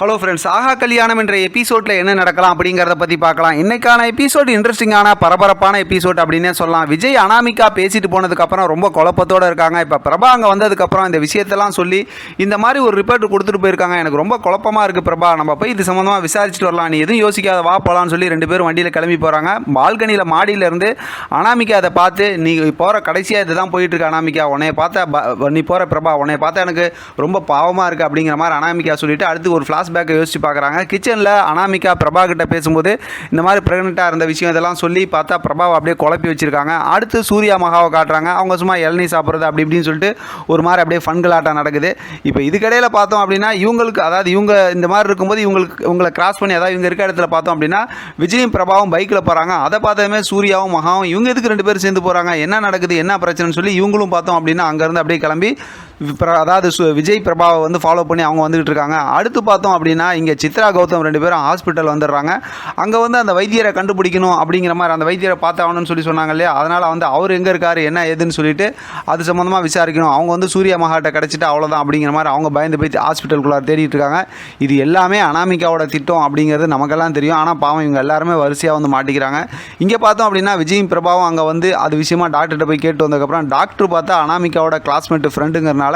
Hello friends ஆஹா கல்யாணம் என்ற எபிசோடில் என்ன நடக்கலாம் அப்படிங்கிறத பற்றி பார்க்கலாம். இன்னைக்கான எபிசோட் இன்ட்ரெஸ்டிங்கான பரபரப்பான எபிசோட் அப்படின்னே சொல்லலாம். விஜய் அனாமிகா பேசிட்டு போனதுக்கப்புறம் ரொம்ப குழப்பத்தோடு இருக்காங்க. இப்போ பிரபா அங்கே வந்ததுக்கப்புறம் இந்த விஷயத்தெல்லாம் சொல்லி இந்த மாதிரி ஒரு ரிப்போர்ட் கொடுத்துட்டு போயிருக்காங்க. எனக்கு ரொம்ப குழப்பமாக இருக்குது பிரபா. நம்ம போய் இது சம்மந்தமாக விசாரிச்சுட்டு வரலாம். நீ எதுவும் யோசிக்காத வா போகலான்னு சொல்லி ரெண்டு பேரும் வண்டியில் கிளம்பி போகிறாங்க பால்கனியில் மாடியிலேருந்து அனாமிகா அதை பார்த்து நீ போகிற கடைசியாக இதுதான் போயிட்டுருக்கு அனாமிகா. உன்னைய பார்த்தா ப- நீ போகிற பிரபா உன்னைய பார்த்தா எனக்கு ரொம்ப பாவமாக இருக்குது அப்படிங்கிற மாதிரி அனாமிகா சொல்லிட்டு அடுத்து ஒரு ஃப்ளாஷ்பேக்கை யோசிச்சு பார்க்குறாங்க. கிச்சனில் அனாமிகா பிரபா கிட்ட பேசும்போது இந்த மாதிரி ப்ரெக்னெண்ட்டாக இருந்த விஷயம் இதெல்லாம் சொல்லி பார்த்தா பிரபாவை அப்படியே குழப்பி வச்சுருக்காங்க. அடுத்து சூர்யா மகாவை காட்டுறாங்க. அவங்க சும்மா இளநீ சாப்பிட்றது அப்படி இப்படின்னு சொல்லிட்டு ஒரு மாதிரி அப்படியே ஃபன்களாட்டம் நடக்குது. இப்போ இதுக்கடையில் பார்த்தோம் அப்படின்னா இவங்களுக்கு அதாவது இவங்க இந்த மாதிரி இருக்கும்போது இவங்களுக்கு இவங்களை கிராஸ் பண்ணி அதாவது இவங்க இருக்க இடத்துல பார்த்தோம் அப்படின்னா விஜயும் பிரபாவும் பைக்கில் போகிறாங்க அதை பார்த்ததுமே சூர்யாவும் மகாவும் இவங்க எதுக்கு ரெண்டு பேரும் சேர்ந்து போகிறாங்க என்ன நடக்குது? என்ன பிரச்சனைன்னு சொல்லி இவங்களும் பார்த்தோம் அப்படின்னா அங்கேருந்து அப்படியே கிளம்பி அதாவது சு- விஜய் பிரபாவை வந்து ஃபாலோ பண்ணி அவங்க வந்துகிட்டு இருக்காங்க. அடுத்து பார்த்தோம் அப்படின்னா இங்கே சித்ரா கௌதம் ரெண்டு பேரும் ஹாஸ்பிட்டல் வந்துடுறாங்க. அங்கே வந்து அந்த வைத்தியரை கண்டுபிடிக்கணும் அப்படிங்கிற மாதிரி அந்த வைத்தியரை பார்த்தாகணும்னு சொல்லி சொன்னாங்க இல்லையா? அதனால் வந்து அவர் எங்கே இருக்கார் என்ன ஏதுன்னு சொல்லிட்டு அது சம்மந்தமாக விசாரிக்கணும். அவங்க வந்து சூரிய மகாட்டை கிடச்சிட்டு அவ்வளோதான் அப்படிங்கிற மாதிரி அவங்க பயந்து போய் ஹாஸ்பிட்டலுக்குள்ளார் தேடிட்டு இருக்காங்க. இது எல்லாமே அனாமிகாவோட திட்டம் அப்படிங்கிறது நமக்கெல்லாம் தெரியும். ஆனால் பாவம் இவங்க எல்லாருமே வரிசையாக வந்து மாட்டிக்கிறாங்க. இங்கே பார்த்தோம் அப்படின்னா விஜயும் பிரபாவும் அங்கே வந்து அது விஷயமா டாக்டர்கிட்ட போய் கேட்டு வந்ததுக்கப்புறம் டாக்டர் பார்த்தா அனாமிகாவோட கிளாஸ்மேட் ஃப்ரெண்டுங்கிறனால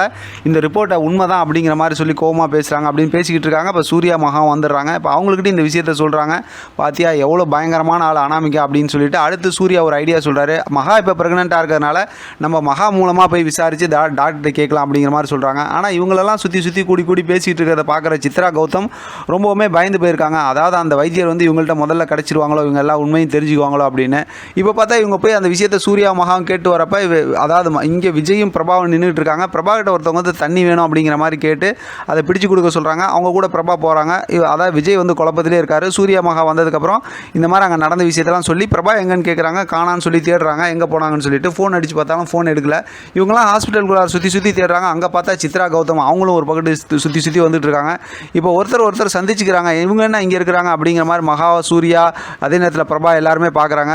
இந்த ரிப்போர்ட்டை உண்மை தான் அப்படிங்கிற மாதிரி சொல்லி கோவமாக பேசுகிறாங்க அப்படின்னு பேசிக்கிட்டு இருக்காங்க. இப்போ சூர்யா மகா வந்துடுறாங்க. இப்போ அவங்கக்கிட்ட இந்த விஷயத்த சொல்கிறாங்க பாத்தியா எவ்வளோ பயங்கரமான ஆள் அனாமிக்கா அப்படின்னு சொல்லிட்டு அடுத்து சூர்யா ஒரு ஐடியா சொல்கிறாரு மகா இப்போ ப்ரெக்னெண்ட்டாக இருக்கிறதுனால நம்ம மகா மூலமாக போய் விசாரித்து டா டாக்டர்கிட்ட கேட்கலாம் அப்படிங்கிற மாதிரி சொல்கிறாங்க ஆனால் இவங்களெல்லாம் சுற்றி சுற்றி கூடி கூடி பேசிகிட்டு இருக்கிறத பார்க்குற சித்ரா கௌதம் ரொம்பவுமே பயந்து போயிருக்காங்க. அதாவது அந்த வைத்தியர் வந்து இவங்கள்ட்ட முதல்ல கிடச்சிருவாங்களோ இவங்க எல்லாம் உண்மையும் தெரிஞ்சுக்குவாங்களோ அப்படின்னு. இப்போ பார்த்தா இவங்க போய் அந்த விஷயத்தை சூர்யா மகாவும் கேட்டு வரப்போ அதாவது இங்கே விஜயும் பிரபாவும் நின்றுட்டு இருக்காங்க. பிரபா கிட்ட ஒருத்தவங்க வந்து தண்ணி வேணும் அப்படிங்கிற மாதிரி கேட்டு அதை பிடிச்சு கொடுக்க சொல்கிறாங்க அவங்க கூட பிரபா போகிறாங்க அதாவது விஜய் வந்து குழப்பத்திலே இருக்காரு. சூர்யா மகா வந்ததுக்கப்புறம் இந்த மாதிரி அங்கே நடந்த விஷயத்தெல்லாம் சொல்லி பிரபா எங்கன்னு கேட்குறாங்க காணான்னு சொல்லி தேடுறாங்க. எங்கே போனாங்கன்னு சொல்லிட்டு ஃபோன் அடிச்சு பார்த்தாலும் ஃபோன் எடுக்கல. இவங்களாம் ஹாஸ்பிட்டலுக்குள்ள சுற்றி சுற்றி தேடுறாங்க. அங்கே பார்த்தா சித்ரா கௌதம் அவங்களும் ஒரு பக்கத்து சுற்றி சுற்றி வந்துட்டு இருக்காங்க. இப்போ ஒருத்தர் ஒருத்தர் சந்திச்சுக்கிறாங்க. இவங்க என்ன இங்கே இருக்கிறாங்க அப்படிங்கிற மாதிரி மகா சூர்யா அதே நேரத்தில் பிரபா எல்லாருமே பார்க்குறாங்க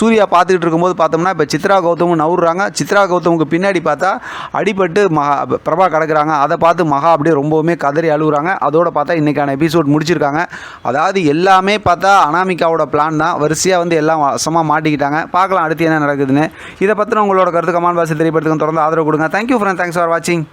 சூர்யா பார்த்துக்கிட்டு இருக்கும்போது பார்த்தோம்னா இப்போ சித்ரா கௌதமும் நவுறாங்க. சித்ரா கௌதமுக்கு பின்னாடி பார்த்தா அடிபட்டு மகா பிரபா கிடக்குறாங்க. அதை பார்த்து மகா அப்படியே ரொம்பவுமே கதறி அழுகுறாங்க. அதோட பார்த்தா இன்றைக்கான எபிசோட் முடிச்சிருக்காங்க. அதாவது எல்லாமே பார்த்தா அனாமிகாவோட பிளான் தான். வரிசையாக வந்து எல்லாம் வசமாக மாட்டிக்கிட்டாங்க. பார்க்கலாம் அடுத்து என்ன நடக்குதுன்னு. இதை பற்றின உங்களோட கருத்து கமான் பாசி தெரியப்படுத்துக்கு தொடர்ந்து ஆதரவு கொடுங்க. தேங்க்யூ ஃப்ரெண்ட் தேங்க்ஸ் ஃபார் வாட்சிங்